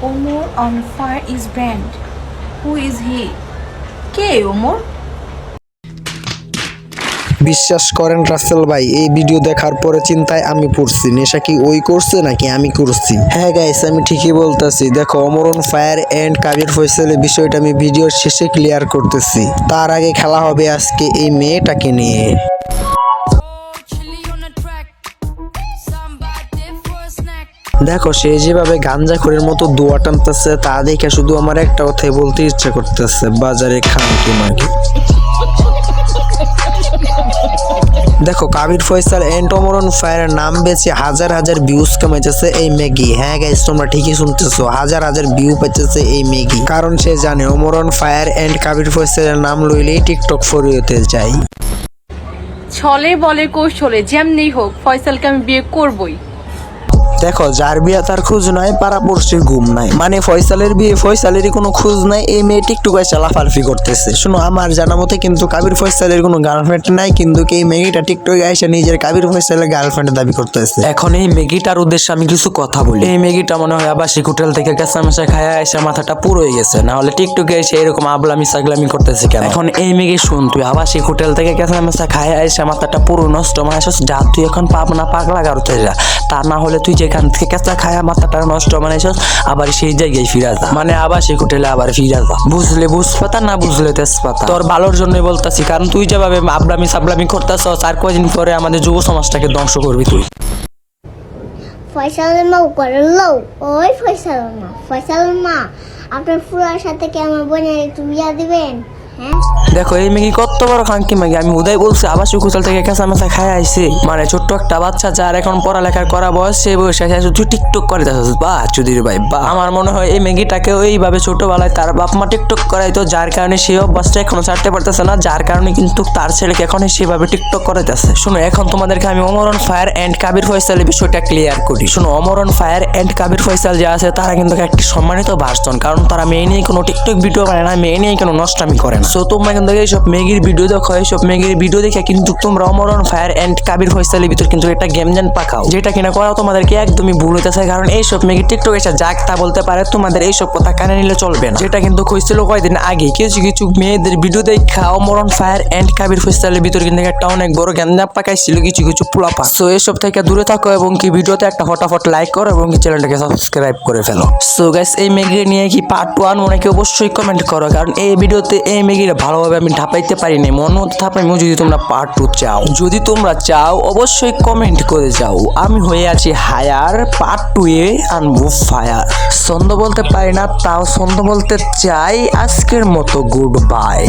Omar on fire is banned. Who is he? কে ওমর বিশ্বাস করেন রাসেল ভাই, এই ভিডিও দেখার পরে চিন্তায় আমি পড়ছি। নেশা কি ওই করছে নাকি আমি করছি? হ্যাঁ গাইস আমি ঠিকই বলতেছি। দেখো অমরন ফায়ার এন্ড কাবির ফয়সালের বিষয়টা আমি ভিডিওর শেষে ক্লিয়ার করতেছি। তার আগে খেলা হবে আজকে এই মেয়েটাকে নিয়ে। দেখো, সে যেভাবে গাঞ্জা খড়ের মতো দোয়া টানতেছে, তা দেখে শুধু আমার একটা কথাই বলতে ইচ্ছা করতেছে, বাজারে খান কি মাগে দেখো, কাবির ফয়সাল এন্ড অমরন ফায়ারের নাম বেছে হাজার হাজার ভিউজ কামাইতেছে এই ম্যাগি। হ্যাঁ গাইস তোমরা ঠিকই শুনতেছো, হাজার হাজার ভিউ পাইতেছে এই ম্যাগি। কারণ সে জানে, অমরন ফায়ার এন্ড কাবির ফয়সালের নাম লইলেই টিকটক ফরিয়েতে যায় ছলে বলে কৌশলে যেমনি হোক, ফয়সালকে আমি বিয়ে করবই। দেখো যার বিয়ে তার খোঁজ নাই পাড়াপড়শির ঘুম নাই। মানে ফয়সালের বিয়ে, ফয়সালেরই কোনো খোঁজ নাই, এই মেয়ে টিকটুকায় চালাফালফি করতেছে। শোনো, আমার জানা মতে কিন্তু কাবির ফয়সালের কোনো গার্লফ্রেন্ড নাই, কিন্তু এই মেয়েটা টিকটকে এসে নিজের কাবির ফয়সালের গার্লফ্রেন্ড দাবি করতেছে? এখন এই ম্যাগিটার উদ্দেশ্যে আমি কিছু কথা বলি। এই ম্যাগিটা মনে হয় আবাসিক হোটেল থেকে কেঁচা মেশা খায়া এসে মাথাটা পুরো হয়ে গেছে, না হলে টিকটকে এসে এরকম আবলামি সাগলামি করতেছে কেন? এখন এই ম্যাগি শুন, তুই আবাসিক হোটেল থেকে কেঁচা মেশা খায়া এসে মাথাটা পুরো নষ্ট মানে যা তুই এখন পাব না পাগলা গারোতে যা, তা না হলে তুই যেখান থেকে কেঁচা খায়া মাথাটা নষ্ট মানে আবার সেই জায়গায় ফিরা যা। মানে আবাসিক হোটেলে আবার ফিরা যা। বুঝলে বুঝপাতা না বুঝলে তেজপাতা? তোর ভালোর জন্যই বলতাছি, কারণ তুই যেভাবে আবলামি সাবলামি করতেছ আর কয়দিন পরে আমাদের যুব সমাজটাকে ধ্বংস করবি তুই। ফয়সালের মা উপরে লো ওই ফয়সালের মা ফয়সালের মা আপনার ফুলার সাথে কি আমার বোনের একটু বিয়া দিবেন? দেখো, এই মেগি কত বড় খাঙ্কি মেগি আমি উদয় বলছি, আবার সুকুচাল থেকে কেঁচা মেচা খাই আইছি। মানে ছোট্ট একটা বাচ্চা যার এখন পড়ালেখার করা বয়স সেই বয়সে শুধু টিকটক করে। যাচ্ছিস বা চুদির ভাই বা আমার মনে হয় এই মেগিটাকে ওইভাবে ছোটবেলায় তার বাপ মা টিকটক করাই তো যার কারণে সেই অভ্যাসটা এখনও ছাড়তে পারতেছে না, যার কারণে কিন্তু তার ছেলেকে এখন সেভাবে টিকটক করাইতেছে। শোনো, এখন তোমাদেরকে আমি অমরন ফায়ার এন্ড কাবির ফয়সালের বিষয়টা ক্লিয়ার করি। শোনো, অমরন ফায়ার এন্ড কাবির ফয়সাল যে আছে, তারা কিন্তু একটি সম্মানিত ভার্সন কারণ তারা মেয়ে নিয়ে কোনো টিকটক ভিডিও বানায় না, মেয়ে নিয়ে কোনো নষ্টামি করে না। সো তোমরা কিন্তু এইসব মেগির ভিডিও দেখো এইসব মেগির ভিডিও দেখে কিন্তু তোমরা অমরন ফায়ার এন্ড কাবির ফয়সালের ভিতর কিন্তু একটা গেম জেন পাকাও যেটা কিনা করা তোমাদেরকে একদমই ভুল হতে হইতেছে, কারণ এইসব মেগি টিকটক এসে যাক তা বলতে পারে, তোমাদের এইসব কথা কানে নিলে চলবে না। যেটা কিন্তু কইছিল কয়দিন আগে, কিছু কিছু মেয়েদের ভিডিও দেখা অমরন ফায়ার এন্ড কাবির ফয়সালের ভিতর কিন্তু একটা অনেক বড় জ্ঞান পাকাইছিল, কিছু কিছু পোলাপা সো এসব থেকে দূরে থাকো এবং কি ভিডিওতে একটা ফটাফট লাইক করো এবং চ্যানেলটাকে সাবস্ক্রাইব করে ফেলো। সো গাইস এই মেগি নিয়ে কি পার্ট ওয়ান অনেকে অবশ্যই কমেন্ট করো, কারণ এই ভিডিওতে এই মেগিটা ভালোভাবে আমি ঢাপাইতে পারিনি, মন মতো থাপাইমো যদি তোমরা পার্ট টু চাও। যদি তোমরা চাও, অবশ্যই কমেন্ট করে যাও। আমি হয়ে আছি হায়ার পার্ট টু এ আনব ফায়ার ছন্দ বলতে পারি না, তাও ছন্দ বলতে চাই আজকের মতো গুড বাই